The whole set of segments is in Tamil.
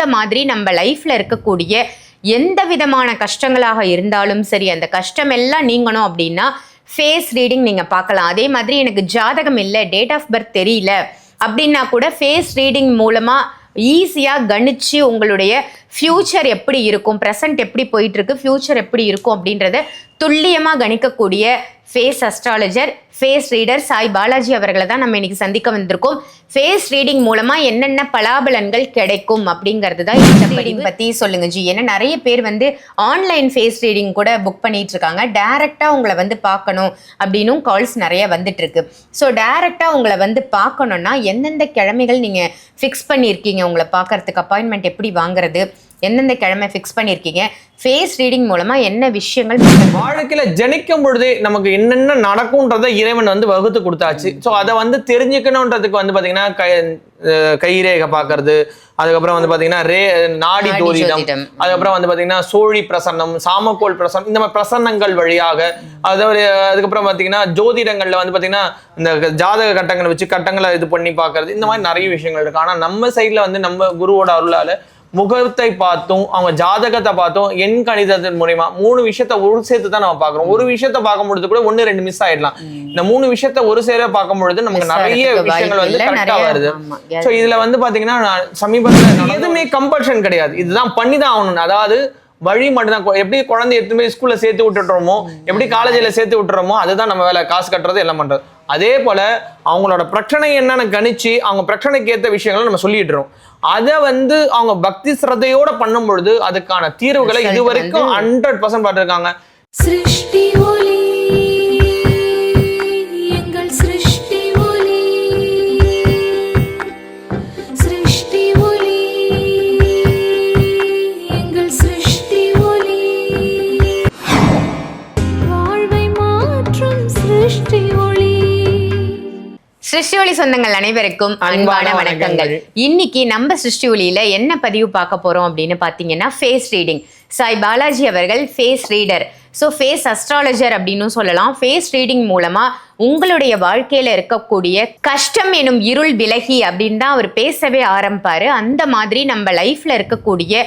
இந்த மாதிரி நம்ம லைஃப்பில் இருக்கக்கூடிய எந்த விதமான கஷ்டங்களாக இருந்தாலும் சரி அந்த கஷ்டம் எல்லாம் நீங்கணும் அப்படின்னா ஃபேஸ் ரீடிங் நீங்கள் பார்க்கலாம். அதே மாதிரி எனக்கு ஜாதகம் இல்லை டேட் ஆஃப் பர்த் தெரியல அப்படின்னா கூட ஃபேஸ் ரீடிங் மூலமாக ஈஸியாக கணிச்சு உங்களுடைய ஃப்யூச்சர் எப்படி இருக்கும் ப்ரெசன்ட் எப்படி போயிட்டுருக்கு ஃப்யூச்சர் எப்படி இருக்கும் அப்படின்றத துல்லியமாக கணிக்கக்கூடிய face astrologer face reader Sai Balaji அவர்களை தான் நம்ம இன்னைக்கு சந்திக்க வந்திருக்கோம். ஃபேஸ் ரீடிங் மூலமா என்னென்ன பலாபலன்கள் கிடைக்கும் அப்படிங்கிறது தான் இந்த ரீடிங் பத்தி சொல்லுங்க ஜி. ஏன்னா நிறைய பேர் வந்து ஆன்லைன் ஃபேஸ் ரீடிங் கூட புக் பண்ணிட்டு இருக்காங்க. டைரக்டா உங்களை வந்து பார்க்கணும் அப்படின்னும் கால்ஸ் நிறைய வந்துட்டு இருக்கு. ஸோ டைரக்டா உங்களை வந்து பார்க்கணும்னா எந்தெந்த கிழமைகள் நீங்க ஃபிக்ஸ் பண்ணியிருக்கீங்க? உங்களை பார்க்கறதுக்கு அப்பாயின்மெண்ட் எப்படி வாங்குறது? எந்தெந்த கிழமை ஃபிக்ஸ் பண்ணியிருக்கீங்க? ஃபேஸ் ரீடிங் மூலமா என்ன விஷயங்கள்? வாழ்க்கையில ஜனிக்கும் பொழுதே நமக்கு என்னென்ன நடக்கும்ன்றத இறைவன் வந்து வகுத்து கொடுத்தாச்சு ஸோ அதை வந்து தெரிஞ்சுக்கணுன்றதுக்கு வந்து பாத்தீங்கன்னா கை கைரேகை பார்க்கறது அதுக்கப்புறம் வந்து பாத்தீங்கன்னா ரே நாடி ஜோதிடம். அதுக்கப்புறம் வந்து பாத்தீங்கன்னா சோழி பிரசன்னம் சாமக்கோள் பிரசன்னம் இந்த மாதிரி பிரசன்னங்கள் வழியாக அதாவது அதுக்கப்புறம் பாத்தீங்கன்னா ஜோதிடங்கள்ல வந்து பாத்தீங்கன்னா இந்த ஜாதக கட்டங்களை வச்சு கட்டங்களை இது பண்ணி பார்க்கறது இந்த மாதிரி நிறைய விஷயங்கள் இருக்கு ஆனா நம்ம சைட்ல வந்து நம்ம குருவோட அருளால முகத்தை பார்த்தும் அவங்க ஜாதகத்தை பார்த்தும் எண் கணிதத்தின் மூலியமா மூணு விஷயத்த ஒரு சேர்த்து தான் நம்ம பார்க்கறோம். ஒரு விஷயத்த பார்க்கும் பொழுது கூட ஒண்ணு ரெண்டு மிஸ் ஆயிடலாம். இந்த மூணு விஷயத்த ஒரு சேர பார்க்கும் பொழுது நமக்கு நிறைய விஷயங்கள் வந்து கரெக்டா வருது. சோ இதுல வந்து பாத்தீங்கன்னா நான் சமீபத்துல எதுவுமே கம்பல்ஷன் கிடையாது. இதுதான் பண்ணி தான் ஆகணும் அதாவது வழி மட்டும்தான். எப்படி குழந்தை எத்தனை ஸ்கூல்ல சேர்த்து விட்டுடுறோமோ எப்படி காலேஜ்ல சேர்த்து விட்டுறோமோ அதுதான் நம்ம வேலை. காசு கட்டுறது எல்லாம் பண்றது. அதே போல அவங்களோட பிரச்சனை என்னன்னு கணிச்சு அவங்க பிரச்சனைக்கு ஏத்த விஷயங்களை நம்ம சொல்லிடுறோம் அதை வந்து அவங்க பக்தி சிரத்தையோட பண்ணும் பொழுது அதுக்கான தீர்வுகளை Result இது வரைக்கும் வந்து- ஹண்ட்ரட் பர்சன்ட் பார்த்துருக்காங்க. சிருஷ்டி ஒளி சிருஷ்டி சொந்தங்கள் அனைவருக்கும் அன்பான வணக்கங்கள். இன்னைக்கு நம்ம சிருஷ்டி ஒளியில என்ன பதிவு பார்க்க போறோம் அப்படின்னு பாத்தீங்கன்னா ஃபேஸ் ரீடிங் சாய் பாலாஜி அவர்கள் face reader so face astrologer அப்படின்னு சொல்லலாம். ஃபேஸ் ரீடிங் மூலமா உங்களுடைய வாழ்க்கையில இருக்கக்கூடிய கஷ்டம் எனும் இருள் விலகி அப்படின்னு தான் அவர் பேசவே ஆரம்பிப்பாரு. அந்த மாதிரி நம்ம லைஃப்ல இருக்கக்கூடிய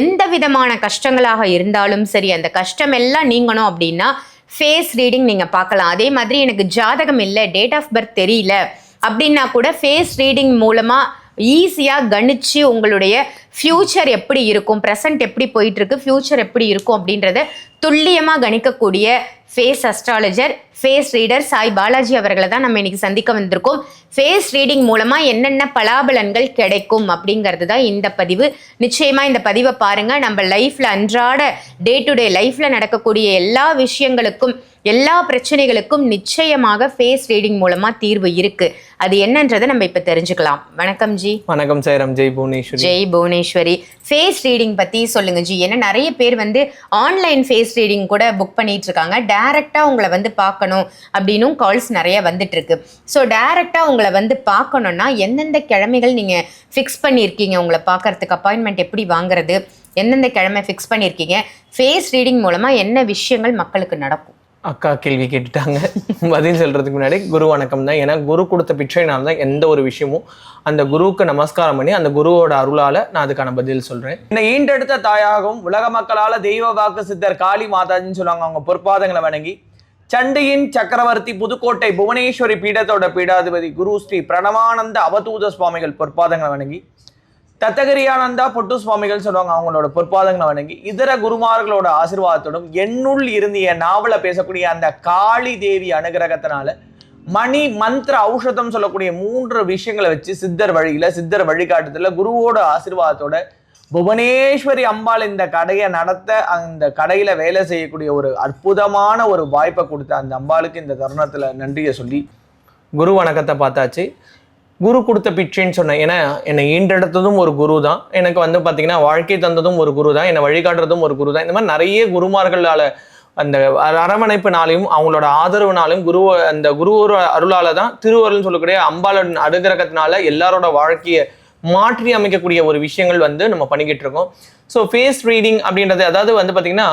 எந்த விதமான கஷ்டங்களாக இருந்தாலும் சரி அந்த கஷ்டம் எல்லாம் நீங்கணும் அப்படின்னா ஃபேஸ் ரீடிங் நீங்க பார்க்கலாம். அதே மாதிரி எனக்கு ஜாதகம் இல்லை டேட் ஆஃப் பர்த் தெரியல. அப்படின்னா கூட ஃபேஸ் ரீடிங் மூலமா ஈஸியாக கணிச்சு உங்களுடைய ஃப்யூச்சர் எப்படி இருக்கும் ப்ரெசன்ட் எப்படி போயிட்டு இருக்கு ஃப்யூச்சர் எப்படி இருக்கும் அப்படின்றத துல்லியமாக கணிக்கக்கூடிய face astrologer face reader Sai Balaji அவர்களை தான் நம்ம இன்னைக்கு சந்திக்க வந்திருக்கோம். ஃபேஸ் ரீடிங் மூலமா என்னென்ன பலாபலன்கள் கிடைக்கும் அப்படிங்கிறது தான் இந்த பதிவு. நிச்சயமா இந்த பதிவை பாருங்க. நம்ம லைஃப்ல அன்றாட டே டு டே லைஃப்ல நடக்கக்கூடிய எல்லா விஷயங்களுக்கும் எல்லா பிரச்சனைகளுக்கும் நிச்சயமாக ஃபேஸ் ரீடிங் மூலமா தீர்வு இருக்கு. அது என்னன்றதை நம்ம இப்ப தெரிஞ்சுக்கலாம். வணக்கம் ஜி. வணக்கம் சேரம். ஜெய் புவனேஸ்வரி. ஜெய் புவனேஸ்வரி. ஃபேஸ் ரீடிங் பத்தி சொல்லுங்க ஜி. ஏன்னா நிறைய பேர் வந்து ஆன்லைன் ஃபேஸ் ரீடிங் கூட புக் பண்ணிட்டு இருக்காங்க. டேரெக்டாக உங்களை வந்து பார்க்கணும் அப்படின்னும் கால்ஸ் நிறைய வந்துட்டு இருக்கு ஸோ டேரெக்டாக உங்களை வந்து பார்க்கணும்னா எந்தெந்த கிழமைகள் நீங்கள் ஃபிக்ஸ் பண்ணியிருக்கீங்க? உங்களை பார்க்கறதுக்கு அப்பாயின்மெண்ட் எப்படி வாங்குறது? எந்தெந்த கிழமை ஃபிக்ஸ் பண்ணியிருக்கீங்க? ஃபேஸ் ரீடிங் மூலமாக என்ன விஷயங்கள் மக்களுக்கு நடக்கும்? அக்கா கேள்வி கேட்டுட்டாங்க. பதில் சொல்கிறதுக்கு முன்னாடி குரு வணக்கம் தான். ஏன்னா குரு கொடுத்த பிச்சைனால தான் எந்த ஒரு விஷயமும் அந்த குருவுக்கு நமஸ்காரம் பண்ணி அந்த குருவோட அருளால் நான் அதுக்கான பதில் சொல்கிறேன் இந்த ஈண்டெடுத்த தாயாகவும் உலக மக்களால் தெய்வ வாக்கு சித்தர் காளி மாதாஜின்னு சொல்லுவாங்க. அவங்க பொற்பாதங்களை வணங்கி சண்டியின் சக்கரவர்த்தி புதுக்கோட்டை புவனேஸ்வரி பீடத்தோட பீடாதிபதி குரு ஸ்ரீ பிரணவானந்த அவதூத சுவாமிகள் பொற்பாதங்களை வணங்கி தத்தகிரியானந்தா பொட்டு சுவாமிகள் சொல்லுவாங்க அவங்களோட பொற்பாதங்களை வணங்கி இதர குருமார்களோட ஆசிர்வாதத்தோடும் என்னுள் இருந்து என் நாவல பேசக்கூடிய அந்த காளி தேவி அனுகிரகத்தினால மணி மந்திர ஔஷதம் சொல்லக்கூடிய மூன்று விஷயங்களை வச்சு சித்தர் வழியில சித்தர் வழிகாட்டுதல குருவோட ஆசிர்வாதத்தோட புவனேஸ்வரி அம்பாள் இந்த கடையை நடத்த அந்த கடையில வேலை செய்யக்கூடிய ஒரு அற்புதமான ஒரு வாய்ப்பை கொடுத்த அந்த அம்பாளுக்கு இந்த தருணத்துல நன்றியை சொல்லி குரு வணக்கத்தை பார்த்தாச்சு. குரு கொடுத்த பிச்சைன்னு சொன்னேன். ஏன்னா என்னை ஈண்டெடுத்ததும் ஒரு குரு தான் எனக்கு வந்து பார்த்தீங்கன்னா வாழ்க்கை தந்ததும் ஒரு குரு தான் என்னை வழிகாட்டுறதும் ஒரு குரு தான் இந்த மாதிரி நிறைய குருமார்களால் அந்த அரவணைப்புனாலையும் அவங்களோட ஆதரவுனாலையும் குரு அந்த குருவோட அருளால் தான் திருவருள்னு சொல்லக்கூடிய அம்பாளோட அனுகிரகத்தினால எல்லாரோட வாழ்க்கையை மாற்றி அமைக்கக்கூடிய ஒரு விஷயங்கள் வந்து நம்ம பண்ணிக்கிட்டு இருக்கோம். ஸோ ஃபேஸ் ரீடிங் அப்படின்றது அதாவது வந்து பார்த்திங்கன்னா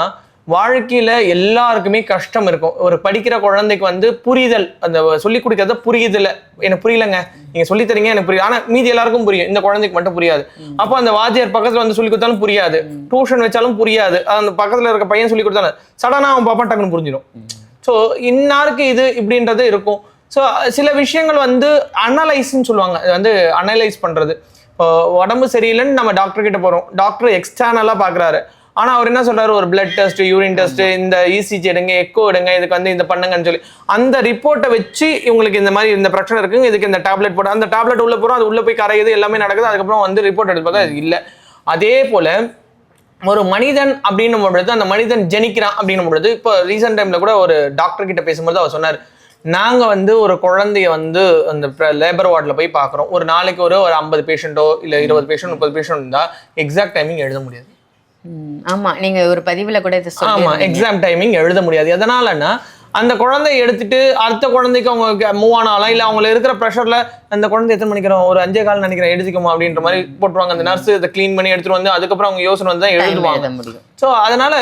வாழ்க்கையில எல்லாருக்குமே கஷ்டம் இருக்கும். ஒரு படிக்கிற குழந்தைக்கு வந்து புரிதல் அந்த சொல்லி கொடுக்கறத புரியுதுல. எனக்கு புரியலங்க. நீங்க சொல்லி தரீங்க எனக்கு புரியுது ஆனா மீதி எல்லாருக்கும் புரியும். இந்த குழந்தைக்கு மட்டும் புரியாது. அப்போ அந்த வாத்தியார் பக்கத்துல வந்து சொல்லி கொடுத்தாலும் புரியாது. டியூஷன் வச்சாலும் புரியாது. அந்த பக்கத்துல இருக்க பையன் சொல்லி கொடுத்தாலும் சடனா அவன் பாப்பா டக்குன்னு புரிஞ்சிடும் ஸோ இன்னாருக்கு இது இப்படின்றது இருக்கும். ஸோ சில விஷயங்கள் வந்து அனலைஸ்ன்னு சொல்லுவாங்க. அது வந்து அனலைஸ் பண்றது. இப்போ உடம்பு சரியில்லைன்னு நம்ம டாக்டர் கிட்ட போறோம். டாக்டர் எக்ஸ்டர்னலா பாக்குறாரு. ஆனா அவர் என்ன சொல்றாரு? ஒரு பிளட் டெஸ்ட் யூரின் டெஸ்ட் இந்த இசிஜி எடுங்க எக்கோ எடுங்க இதுக்கு வந்து இந்த பண்ணுங்கன்னு சொல்லி. அந்த ரிப்போர்ட்டை வச்சு இவங்களுக்கு இந்த மாதிரி இந்த பிரச்சனை இருக்குங்க. இதுக்கு இந்த டேப்லெட் போட அந்த டேப்லெட் உள்ள போறோம் அது உள்ள போய் கரையுது எல்லாமே நடக்குது அதுக்கப்புறம் வந்து ரிப்போர்ட் எடுத்து பார்த்தா அது இல்லை. அதே போல ஒரு மனிதன் அப்படின்னும் பொழுது அந்த மனிதன் ஜெனிக்கிறான் அப்படின்னும் பொழுது இப்போ ரீசெண்ட் டைம்ல கூட ஒரு டாக்டர் கிட்ட பேசும்போது அவர் சொன்னார் நாங்க வந்து ஒரு குழந்தைய வந்து அந்த லேபர் வார்டில் போய் பார்க்குறோம் ஒரு நாளைக்கு ஒரு ஒரு ஐம்பது பேஷண்ட்டோ இல்லை இருபது பேஷண்ட் முப்பது பேஷண்ட் இருந்தா எக்ஸாக்ட் டைமிங் எழுத முடியாது. ஆமா நீங்க ஒரு பதிவுல கூட இதை ஆமா எக்ஸாம் டைமிங் எழுத முடியாது. எதனாலன்னா அந்த குழந்தைய எடுத்துட்டு அடுத்த குழந்தைக்கு அவங்க மூவ் ஆனாலும் இல்ல அவங்களுக்கு இருக்கிற ப்ரெஷர்ல அந்த குழந்தை எத்தனை மணிக்கிறோம் ஒரு அஞ்சே கால் நினைக்கிறேன் எடுத்துக்குமா அப்படின்ற மாதிரி போட்டுருவாங்க. அந்த நர்ஸ் இதை க்ளீன் பண்ணி எடுத்துட்டு வந்து அதுக்கப்புறம் அவங்க யோசனை வந்து தான் எழுதுவாங்க. ஸோ அதனால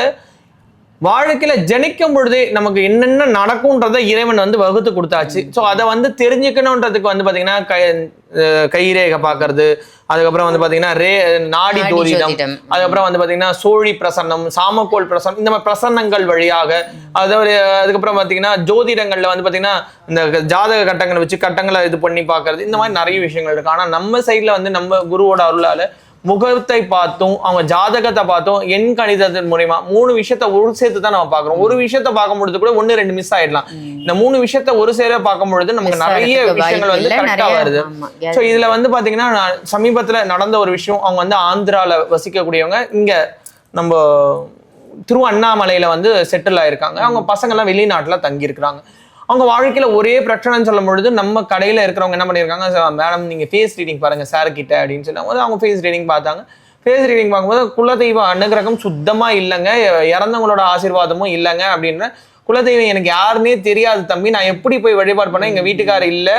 வாழ்க்கையில ஜனிக்கும் பொழுதே நமக்கு என்னென்ன நடக்கும்ன்றதை இறைவன் வந்து வகுத்து கொடுத்தாச்சு ஸோ அதை வந்து தெரிஞ்சுக்கணுன்றதுக்கு வந்து பாத்தீங்கன்னா கை கைரேகை பார்க்கறது அதுக்கப்புறம் வந்து பாத்தீங்கன்னா ரே நாடி ஜோதிடம். அதுக்கப்புறம் வந்து பாத்தீங்கன்னா சோழி பிரசன்னம் சாமக்கோல் பிரசன்னம் இந்த மாதிரி பிரசன்னங்கள் வழியாக அதாவது அதுக்கப்புறம் பாத்தீங்கன்னா ஜோதிடங்கள்ல வந்து பாத்தீங்கன்னா இந்த ஜாதக கட்டங்களை வச்சு கட்டங்களை இது பண்ணி பார்க்கறது இந்த மாதிரி நிறைய விஷயங்கள் இருக்கு ஆனா நம்ம சைட்ல வந்து நம்ம குருவோட அருளால முகத்தை பார்த்தும் அவங்க ஜாதகத்தை பார்த்தும் எண் கணிதத்தின் மூலியமா மூணு விஷயத்த ஒரு சேர்த்து தான் நம்ம பார்க்கறோம். ஒரு விஷயத்த பார்க்கும் பொழுது கூட ஒண்ணு ரெண்டு மிஸ் ஆயிடலாம். இந்த மூணு விஷயத்த ஒரு சேர பார்க்கும் பொழுது நமக்கு நிறைய விஷயங்கள் வந்து வாய்ப்பு இல்ல, கரெக்டா நிறைய- வருது. ஸோ இதுல வந்து பாத்தீங்கன்னா சமீபத்துல நடந்த ஒரு விஷயம் அவங்க வந்து ஆந்திரால வசிக்கக்கூடியவங்க இங்க நம்ம திரு அண்ணாமலையில வந்து செட்டில் ஆயிருக்காங்க. அவங்க பசங்க எல்லாம் வெளிநாட்டுல தங்கி இருக்கிறாங்க அவங்க வாழ்க்கையில ஒரே பிரச்சனைன்னு சொல்லும் பொழுது நம்ம கடையில இருக்கிறவங்க என்ன பண்ணியிருக்காங்க மேடம் நீங்க ஃபேஸ் ரீடிங் பாருங்க சார் கிட்ட அப்படின்னு சொல்லும்போது அவங்க ஃபேஸ் ரீடிங் பார்த்தாங்க. ஃபேஸ் ரீடிங் பார்க்கும்போது குலதெய்வ அனுகிரகம் சுத்தமா இல்லைங்க. இறந்தவங்களோட ஆசீர்வாதமும் இல்லைங்க அப்படின்ற குலதெய்வம் எனக்கு யாருன்னே தெரியாது தம்பி. நான் எப்படி போய் வழிபாடு பண்ணேன்? எங்க வீட்டுக்காரர் இல்ல.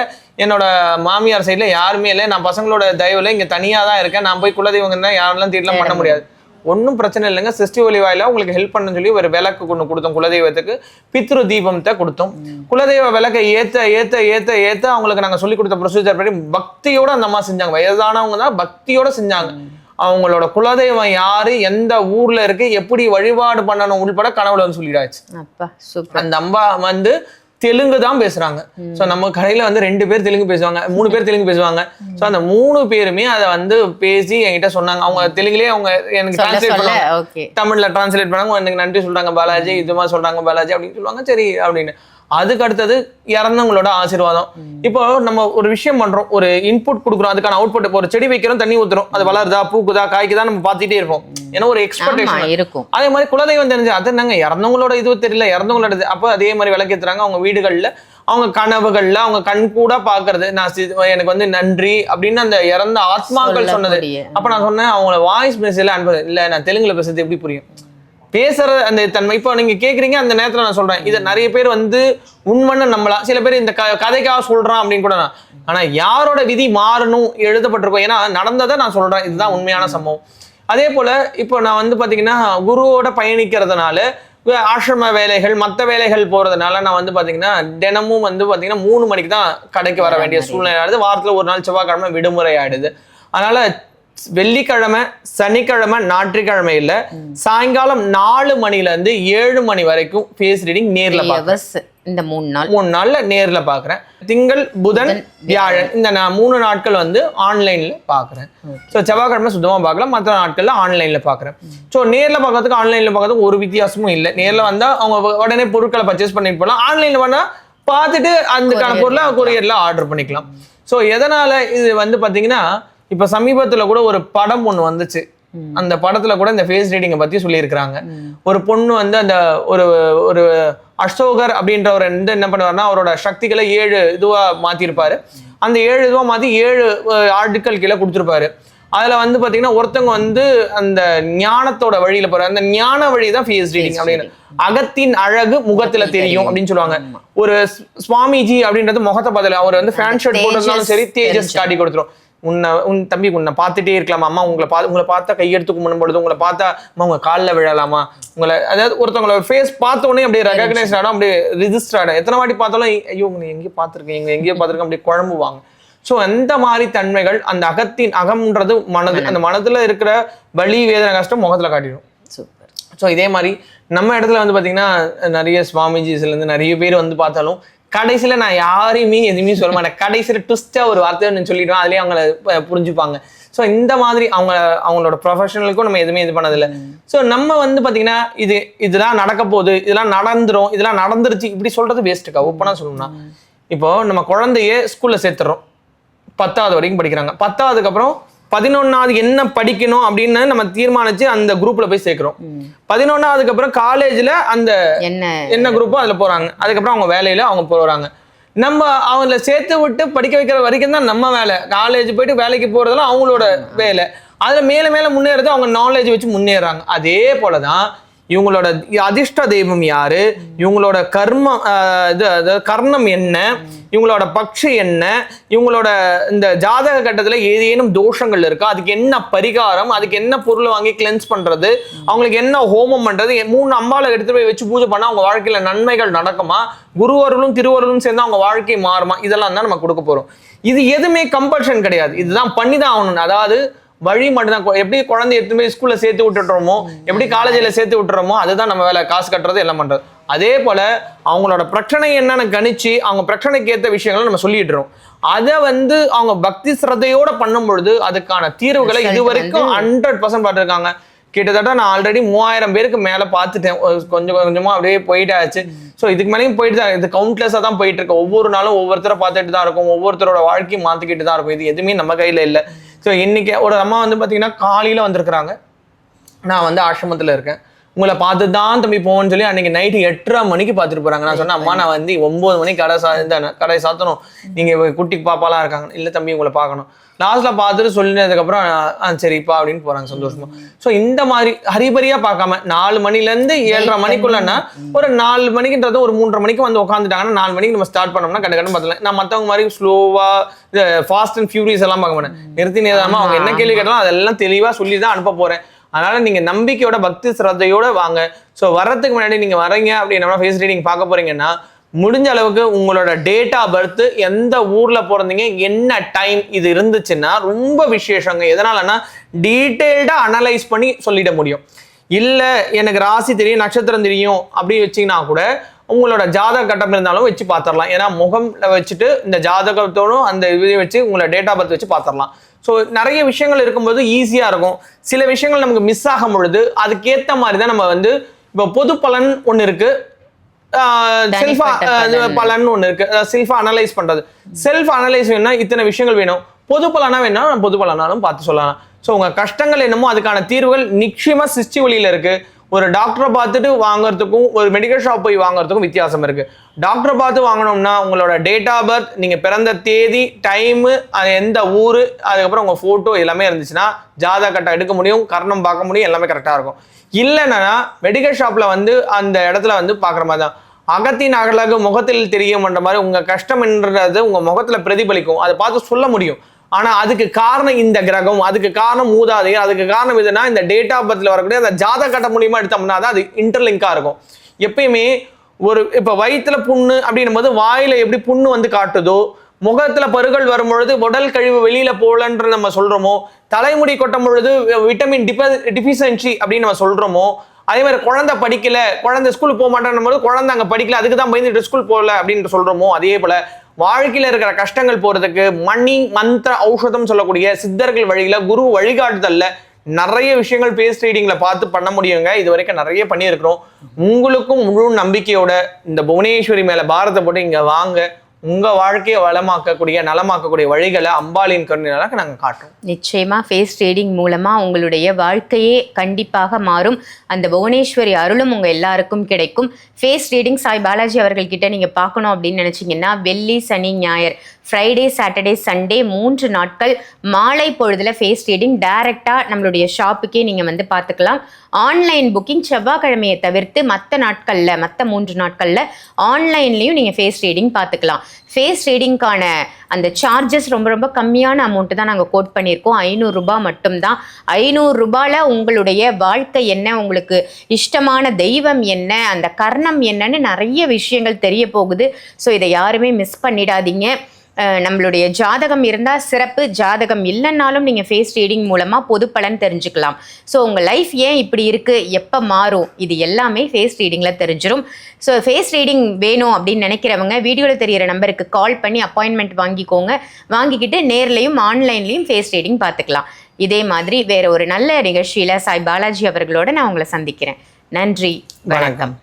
என்னோட மாமியார் சைடுல யாருமே இல்லை. நான் பசங்களோட தயவுல இங்க தனியா தான் இருக்கேன். நான் போய் குலதெய்வங்க தான் யாரெல்லாம் தேடலாம் பண்ண முடியாது. ஒன்றும் பிரச்சனை இல்லைங்க. சிருஷ்டி ஒளி வாயில உங்களுக்கு ஹெல்ப் பண்ண சொல்லி ஒரு விளக்கு கொண்டு கொடுத்தோம். குலதெய்வத்துக்கு பித்ரு தீபத்தை கொடுத்தோம். குலதெய்வ விளக்கை ஏத்த ஏத்த ஏத்த ஏத்த அவங்களுக்கு நாங்க சொல்லி கொடுத்த ப்ரொசீஜர் படி பக்தியோட அந்த அம்மா செஞ்சாங்க. வயதானவங்க தான் பக்தியோட செஞ்சாங்க. அவங்களோட குலதெய்வம் யாரு எந்த ஊர்ல இருக்கு எப்படி வழிபாடு பண்ணணும் உள்பட கனவுல வந்து சொல்லிடாச்சு. அந்த அம்பா வந்து தெலுங்கு தான் பேசுறாங்க. சோ நம்ம கடையில வந்து ரெண்டு பேர் தெலுங்கு பேசுவாங்க மூணு பேர் தெலுங்கு பேசுவாங்க. சோ அந்த மூணு பேருமே அதை வந்து பேசி என்கிட்ட சொன்னாங்க. அவங்க தெலுங்குலயே அவங்க எனக்கு டிரான்ஸ்லேட் பண்ணாங்க. தமிழ்ல டிரான்ஸ்லேட் பண்ணாங்க. எனக்கு நன்றி சொல்றாங்க பாலாஜி. இது மாதிரி சொல்றாங்க பாலாஜி அப்படின்னு சொல்லுவாங்க. சரி அப்படின்னு. அதுக்கு அடுத்தது இறந்தவங்களோட ஆசீர்வாதம். இப்போ நம்ம ஒரு விஷயம் பண்றோம். ஒரு இன்புட் கொடுக்குறோம். அதுக்கான அவுட்புட் இப்போ ஒரு செடி வைக்கிறோம் தண்ணி ஊத்துறோம். அது வளருதா பூக்குதா காய்க்குதா நம்ம பார்த்துட்டே இருப்போம். ஏன்னா ஒரு எக்ஸ்பெக்டேஷன் இருக்கும். அதே மாதிரி குலதெய்வம் தெரிஞ்சு அது என்னங்க இறந்தவங்களோட இது தெரியல இறந்தவங்களோட அப்போ அதே மாதிரி விளக்கேத்துறாங்க அவங்க வீடுகள்ல அவங்க கனவுகள்ல அவங்க கண் கூட பாக்குறது நான் எனக்கு வந்து நன்றி அப்படின்னு அந்த இறந்த ஆத்மாக்கள் சொன்னது. அப்ப நான் சொன்னேன் அவங்கள வாய்ஸ் மெசேஜ்ல அனுப்புறது இல்ல நான் தெலுங்குல பேசுறது எப்படி புரியும்? பேசுற அந்த தன்மை. இப்போ நீங்க கேக்குறீங்க அந்த நேரத்துல நான் சொல்றேன். இதை நிறைய பேர் வந்து உண்மைன்னு நம்பலாம் சில பேர் இந்த க- கதைக்காக சொல்றான் அப்படின்னு கூட நான். ஆனா யாரோட விதி மாறணும் எழுதப்பட்டிருக்கோம். ஏன்னா நடந்ததை நான் சொல்றேன். இதுதான் உண்மையான சம்பவம். அதே போல இப்போ நான் வந்து பாத்தீங்கன்னா குருவோட பயணிக்கிறதுனால ஆசிரம வேலைகள் மற்ற வேலைகள் போறதுனால நான் வந்து பாத்தீங்கன்னா தினமும் வந்து பாத்தீங்கன்னா மூணு மணிக்கு தான் கடைக்கு வர வேண்டிய சூழ்நிலை ஆயிடுது. வாரத்துல ஒரு நாள் செவ்வாய்க்கிழமை விடுமுறை ஆயிடுது. அதனால வெள்ளிக்கிழமை சனிக்கிழமை ஞாயிற்றுக்கிழமை இல்ல. சாயங்காலம் நாலு மணில இருந்து ஏழு மணி வரைக்கும் ஃபேஸ் ரீடிங் நேர்ல இந்த மூணு நாள். மூணு நாள்ல நேர்ல பாக்குறேன். திங்கள் புதன் வியாழன். இந்த நான் மூணு நாட்கள் வந்து ஆன்லைன்ல பாக்குறேன். ஸோ செவ்வாய்க்கிழமை சுத்தமா பார்க்கலாம் மற்ற நாட்கள்ல ஆன்லைன்ல பாக்குறேன். ஸோ நேர்ல பார்க்கறதுக்கு ஆன்லைன்ல பார்க்கறதுக்கு ஒரு வித்தியாசமும் இல்லை. நேர்ல வந்தா அவங்க உடனே பொருட்களை பர்ச்சேஸ் பண்ணிட்டு போகலாம் ஆன்லைன்ல வேணா பார்த்துட்டு அதுக்கான பொருளை கொரியர்ல ஆர்டர் பண்ணிக்கலாம். ஸோ எதனால இது வந்து பாத்தீங்கன்னா இப்ப சமீபத்துல கூட ஒரு படம் ஒண்ணு வந்துச்சு. அந்த படத்துல கூட இந்த ஃபேஸ் ரீடிங்கை பத்தி சொல்லியிருக்கிறாங்க. ஒரு பொண்ணு வந்து அந்த ஒரு ஒரு அசோகர் அப்படின்றவர் வந்து என்ன பண்ணுவாருன்னா அவரோட சக்திகளை ஏழு இதுவா மாத்திருப்பாரு. அந்த ஏழு இதுவா மாத்தி ஏழு ஆட்கள் கீழே கொடுத்துருப்பாரு. அதுல வந்து பாத்தீங்கன்னா ஒருத்தவங்க வந்து அந்த ஞானத்தோட வழியில போற அந்த ஞான வழி தான் ஃபேஸ் ரீடிங் அப்படின்னு. அகத்தின் அழகு முகத்துல தெரியும் அப்படின்னு சொல்லுவாங்க. ஒரு சுவாமிஜி அப்படின்றது முகத்தை பதில அவர் வந்து ஃபேன் ஷர்ட் போட்டிருந்தாலும் சரி தேஜஸ். காட்டி கொடுத்துரும். உன்னை உன் தம்பி உன்னை பார்த்துட்டே இருக்கலாமா. அம்மா உங்களை பா உங்களை பார்த்தா கையெடுத்து கும்பிடும் பொழுது உங்களை பார்த்தா அம்மா உங்க காலில் விழலாமா? உங்களை அதாவது ஒருத்தவங்களோட ஃபேஸ் பார்த்த உடனே அப்படியே ரெகக்னைஸ் ஆடும் அப்படியே ரிஜிஸ்டர் ஆடும் எத்தனை வாட்டி பார்த்தாலும் ஐயோ உங்களை எங்கேயோ பார்த்துருக்கேன் எங்க எங்கேயோ பார்த்துருக்கேன் அப்படியே குழம்புவாங்க. ஸோ அந்த மாதிரி தன்மைகள் அந்த அகத்தின் அகம்ன்றது மனது. அந்த மனதுல இருக்கிற வலி வேதனை கஷ்டம் முகத்துல காட்டிடும். ஸோ இதே மாதிரி நம்ம இடத்துல வந்து பார்த்தீங்கன்னா நிறைய சுவாமிஜிஸ்லேருந்து நிறைய பேர் வந்து பார்த்தாலும் கடைசியில் நான் யாரையுமே எதுவுமே சொல்ல மாட்டேன். கடைசியில் ட்விஸ்ட்டாக ஒரு வார்த்தை ஒன்று சொல்லிடுவேன். அதுலேயே அவங்கள புரிஞ்சுப்பாங்க. ஸோ இந்த மாதிரி அவங்க அவங்களோட ப்ரொஃபஷனலுக்கும் நம்ம எதுவுமே இது பண்ணதில்லை. ஸோ நம்ம வந்து பார்த்தீங்கன்னா இது இதெல்லாம் நடக்க போகுது. இதெல்லாம் நடந்துரும். இதெல்லாம் நடந்துருச்சு. இப்படி சொல்றது வேஸ்ட்டுக்கா ஓப்பனாக சொல்லணும்னா. இப்போ நம்ம குழந்தைய ஸ்கூலில் சேர்த்துறோம். பத்தாவது வரைக்கும் படிக்கிறாங்க. பத்தாவதுக்கு அப்புறம் பதினொன்னாவது என்ன படிக்கணும் அப்படின்னு நம்ம தீர்மானிச்சு அந்த குரூப்ல போய் சேர்க்கிறோம். பதினொன்னாவதுக்கு அப்புறம் காலேஜ்ல அந்த என்ன? என்ன குரூப்போ அதுல போறாங்க. அதுக்கப்புறம் அவங்க வேலையில அவங்க போறாங்க. நம்ம அவங்கள சேர்த்து விட்டு படிக்க வைக்கிற வரைக்கும் தான் நம்ம வேலை. காலேஜ் போயிட்டு வேலைக்கு போறதெல்லாம் அவங்களோட வேலை. அதுல மேல மேல முன்னேறது அவங்க நாலேஜ் வச்சு முன்னேறாங்க. அதே போலதான் இவங்களோட அதிர்ஷ்ட தெய்வம் யாரு? இவங்களோட கர்மம் இது அதாவது கர்ணம் என்ன? இவங்களோட பக்ஷம் என்ன? இவங்களோட இந்த ஜாதக கட்டத்துல ஏதேனும் தோஷங்கள் இருக்கா? அதுக்கு என்ன பரிகாரம்? அதுக்கு என்ன பொருளை வாங்கி கிளென்ஸ் பண்றது? அவங்களுக்கு என்ன ஹோமம் பண்றது? மூணு அம்பாலை எடுத்து போய் வச்சு பூஜை பண்ணா அவங்க வாழ்க்கையில நன்மைகள் நடக்குமா? குருவர்களும் திருவருளும் சேர்ந்து அவங்க வாழ்க்கை மாறுமா? இதெல்லாம் தான் நம்ம கொடுக்க போறோம். இது எதுவுமே கம்பல்ஷன் கிடையாது. இதுதான் பண்ணி தான் ஆகணும் அதாவது வழி மட்டும்தான். எப்படி குழந்தை எடுத்துன்னு போய் ஸ்கூல்ல சேர்த்து விட்டுடுறோமோ எப்படி காலேஜில் சேர்த்து விட்டுறோமோ அதுதான் நம்ம வேலை. காசு கட்டுறது எல்லாம் பண்றது. அதே போல அவங்களோட பிரச்சனை என்னன்னு கணிச்சு அவங்க பிரச்சனைக்கு ஏற்ற விஷயங்களை நம்ம சொல்லிடுறோம். அதை வந்து அவங்க பக்தி சிரத்தையோட பண்ணும் பொழுது அதுக்கான தீர்வுகளை இது வரைக்கும் ஹண்ட்ரட் பர்சன்ட் பார்த்துருக்காங்க. கிட்டத்தட்ட நான் ஆல்ரெடி மூவாயிரம் பேருக்கு மேலே பார்த்துட்டேன். கொஞ்சம் கொஞ்சமாக அப்படியே போயிட்டாச்சு. ஸோ இதுக்கு மேலேயும் போயிட்டு தான் இது கவுண்ட்லெஸ்ஸாக தான் போயிட்டு இருக்கு. ஒவ்வொரு நாளும் ஒவ்வொருத்தரை பார்த்துட்டு தான் இருக்கும். ஒவ்வொருத்தரோட வாழ்க்கையும் மாற்றிக்கிட்டு தான் இருக்கும். இது எதுவுமே நம்ம கையில் இல்லை. ஸோ இன்றைக்கி ஒரு அம்மா வந்து பார்த்தீங்கன்னா காலையில் வந்திருக்கிறாங்க. நான் வந்து ஆசிரமத்தில் இருக்கேன். உங்களை பார்த்து தான் தம்பி போவோன்னு சொல்லி அன்னைக்கு நைட்டு எட்டரை மணிக்கு பார்த்துட்டு போறாங்க. நான் சொன்னேன் அம்மா நான் வந்து ஒன்பது மணிக்கு கடை சா இந்த கடை சாத்தணும். நீங்க குட்டி பாப்பாலாம் இருக்காங்க. இல்லை தம்பி உங்களை பார்க்கணும். லாஸ்ட்ல பார்த்துட்டு சொல்லினதுக்கப்புறம் ஆ சரிப்பா அப்படின்னு போறாங்க சந்தோஷமா. ஸோ இந்த மாதிரி ஹரிபரியா பார்க்காம நாலு மணிலேருந்து ஏழரை மணிக்குள்ளன்னா ஒரு நாலு மணிக்குன்றது ஒரு மூன்றரை மணிக்கு வந்து உட்காந்துட்டாங்கன்னா நாலு மணிக்கு நம்ம ஸ்டார்ட் பண்ணோம்னா கண்டு கண்டு பார்த்தலாம் நான் மற்றவங்க மாதிரி ஸ்லோவா ஃபாஸ்ட் அண்ட் ஃபியூரியஸ் எல்லாம் பார்க்க மாட்டேன். நிறுத்தி நிதானமா அவங்க என்ன கேள்வி கேட்டாலும் அதெல்லாம் தெளிவா சொல்லி தான் அனுப்ப போறேன். அதனால நீங்க நம்பிக்கையோட பக்தி சிரத்தையோட வாங்க. ஸோ வர்றதுக்கு முன்னாடி நீங்க வரீங்க அப்படின்னா ஃபேஸ் ரீடிங் பார்க்க போறீங்கன்னா முடிஞ்ச அளவுக்கு உங்களோட டேட் ஆஃப் பர்த் எந்த ஊர்ல பிறந்தீங்க என்ன டைம் இது இருந்துச்சுன்னா ரொம்ப விசேஷங்க. எதனாலன்னா டீட்டெயில்டா அனலைஸ் பண்ணி சொல்லிட முடியும். இல்ல எனக்கு ராசி தெரியும் நட்சத்திரம் தெரியும் அப்படி வச்சீங்கன்னா கூட உங்களோட ஜாதக கட்டம் இருந்தாலும் வச்சு பார்த்துடலாம். ஏன்னா முகம்ல வச்சுட்டு இந்த ஜாதகத்தோடும் அந்த இதை வச்சு உங்களோட டேட் ஆஃப் பர்த் வச்சு பார்த்துடலாம். ஸோ நிறைய விஷயங்கள் இருக்கும்போது ஈஸியாக இருக்கும். சில விஷயங்கள் நமக்கு மிஸ் ஆகும் பொழுது அதுக்கேற்ற மாதிரி தான் நம்ம வந்து இப்போ பொது பலன் ஒன்று இருக்கு. செல்ஃபா பலன். ஒன்று இருக்கு. செல்ஃபா அனலைஸ் பண்றது. செல்ஃப் அனலைஸ் வேணும்னா இத்தனை விஷயங்கள் வேணும். பொது பலனா வேணா பொது பலனாலும் பார்த்து சொல்லலாம். ஸோ உங்க கஷ்டங்கள் என்னமோ அதுக்கான தீர்வுகள் நிச்சயமா சிஸ்டி வழியில இருக்கு. ஒரு டாக்டரை பார்த்துட்டு வாங்குறதுக்கும் ஒரு மெடிக்கல் ஷாப் போய் வாங்குறதுக்கும் வித்தியாசம் இருக்கு. டாக்டரை பார்த்து வாங்கினோம்னா உங்களோட டேட் ஆஃப் பர்த் நீங்க பிறந்த தேதி டைமு அது எந்த ஊர் அதுக்கப்புறம் உங்க போட்டோ எல்லாமே இருந்துச்சுன்னா ஜாதா கட்டம் எடுக்க முடியும் கர்ணம் பார்க்க முடியும் எல்லாமே கரெக்டாக இருக்கும். இல்லைன்னா மெடிக்கல் ஷாப்ல வந்து அந்த இடத்துல வந்து பார்க்குற மாதிரி தான். அகத்தின் அகலகு முகத்தில் தெரியும்ன்ற மாதிரி உங்கள் கஷ்டம்ன்றது உங்கள் முகத்தில் பிரதிபலிக்கும். அதை பார்த்து சொல்ல முடியும். ஆனா அதுக்கு காரணம் இந்த கிரகம் அதுக்கு காரணம் மூதாதையர் அதுக்கு காரணம் எதுனா இந்த டேட் ஆஃப் பர்த்ல வரக்கூடிய அந்த ஜாதக கட்ட மூலியமா எடுத்தோம்னா தான் அது இன்டர்லிங்கா இருக்கும். எப்பயுமே ஒரு இப்ப வயிற்றுல புண்ணு அப்படின்னும் போது வாயில எப்படி புண்ணு வந்து காட்டுதோ முகத்துல பருகள் வரும் பொழுது உடல் கழிவு வெளியில போகலன்ற நம்ம சொல்றோமோ தலைமுடி கொட்டும் பொழுது விட்டமின் டிப டிஃபிஷியன்சி அப்படின்னு நம்ம சொல்றோமோ அதே மாதிரி குழந்தை படிக்கல குழந்தை ஸ்கூலுக்கு போக மாட்டேன் போது குழந்தை அங்கே படிக்கல அதுக்கு தான் பயந்துட்டு ஸ்கூல் போகல அப்படின்னு சொல்கிறோமோ அதே போல் வாழ்க்கையில் இருக்கிற கஷ்டங்கள் போகிறதுக்கு மணி மந்திர ஔஷதம் சொல்லக்கூடிய சித்தர்கள் வழியில் குரு வழிகாட்டுதல்ல நிறைய விஷயங்கள் பேஸ் ரீடிங்கில் பார்த்து பண்ண முடியுங்க. இது வரைக்கும் நிறைய பண்ணியிருக்கிறோம். உங்களுக்கும் முழு நம்பிக்கையோட இந்த புவனேஸ்வரி மேலே பாரத்தை போட்டு இங்கே வாங்க. உங்கள் வாழ்க்கையை வளமாக்கக்கூடிய நலமாக்கக்கூடிய வழிகளை அம்பாளின் கருணையால நாங்கள் காட்டுறோம். நிச்சயமாக ஃபேஸ் ட்ரேடிங் மூலமாக உங்களுடைய வாழ்க்கையே கண்டிப்பாக மாறும். அந்த புவனேஸ்வரி அருளும் உங்கள் எல்லாருக்கும் கிடைக்கும். ஃபேஸ் ரீடிங் சாய் பாலாஜி அவர்கள்கிட்ட நீங்கள் பார்க்கணும் அப்படின்னு நினச்சிங்கன்னா வெள்ளி சனி ஞாயிறு. ஃப்ரைடே சாட்டர்டே சண்டே மூன்று நாட்கள் மாலை பொழுதுல ஃபேஸ் ரீடிங் டைரெக்டாக நம்மளுடைய ஷாப்புக்கே நீங்கள் வந்து பார்த்துக்கலாம். ஆன்லைன் புக்கிங் செவ்வாய்க்கிழமையை தவிர்த்து மற்ற நாட்களில் மற்ற மூன்று நாட்களில் ஆன்லைன்லேயும் நீங்கள் ஃபேஸ் ரீடிங் பார்த்துக்கலாம். ஃபேஸ் ரீடிங்க்கான அந்த சார்ஜஸ் ரொம்ப ரொம்ப கம்மியான அமௌண்ட்டு தான் நாங்கள் கோட் பண்ணியிருக்கோம். ஐநூறுரூபா மட்டும்தான். ஐநூறுரூபாவில் உங்களுடைய வாழ்க்கை என்ன உங்களுக்கு இஷ்டமான தெய்வம் என்ன அந்த கர்ணம் என்னன்னு நிறைய விஷயங்கள் தெரிய போகுது. ஸோ இதை யாருமே மிஸ் பண்ணிடாதீங்க. நம்மளுடைய ஜாதகம் இருந்தால் சிறப்பு ஜாதகம் இல்லைன்னாலும் நீங்கள் ஃபேஸ் ரீடிங் மூலமாக பொது பலன் தெரிஞ்சுக்கலாம். ஸோ உங்கள் லைஃப் ஏன் இப்படி இருக்குது எப்போ மாறும்? இது எல்லாமே ஃபேஸ் ரீடிங்கில் தெரிஞ்சிடும் ஸோ ஃபேஸ் ரீடிங் வேணும் அப்படின்னு நினைக்கிறவங்க வீடியோவில் தெரியிற நம்பருக்கு கால் பண்ணி அப்பாயின்மெண்ட் வாங்கிக்கோங்க. வாங்கிக்கிட்டு நேர்லையும் ஆன்லைன்லேயும் ஃபேஸ் ரீடிங் பார்த்துக்கலாம். இதே மாதிரி வேற ஒரு நல்ல நிகழ்ச்சியில் சாய் பாலாஜி அவர்களோட நான் உங்களை சந்திக்கிறேன். நன்றி வணக்கம்.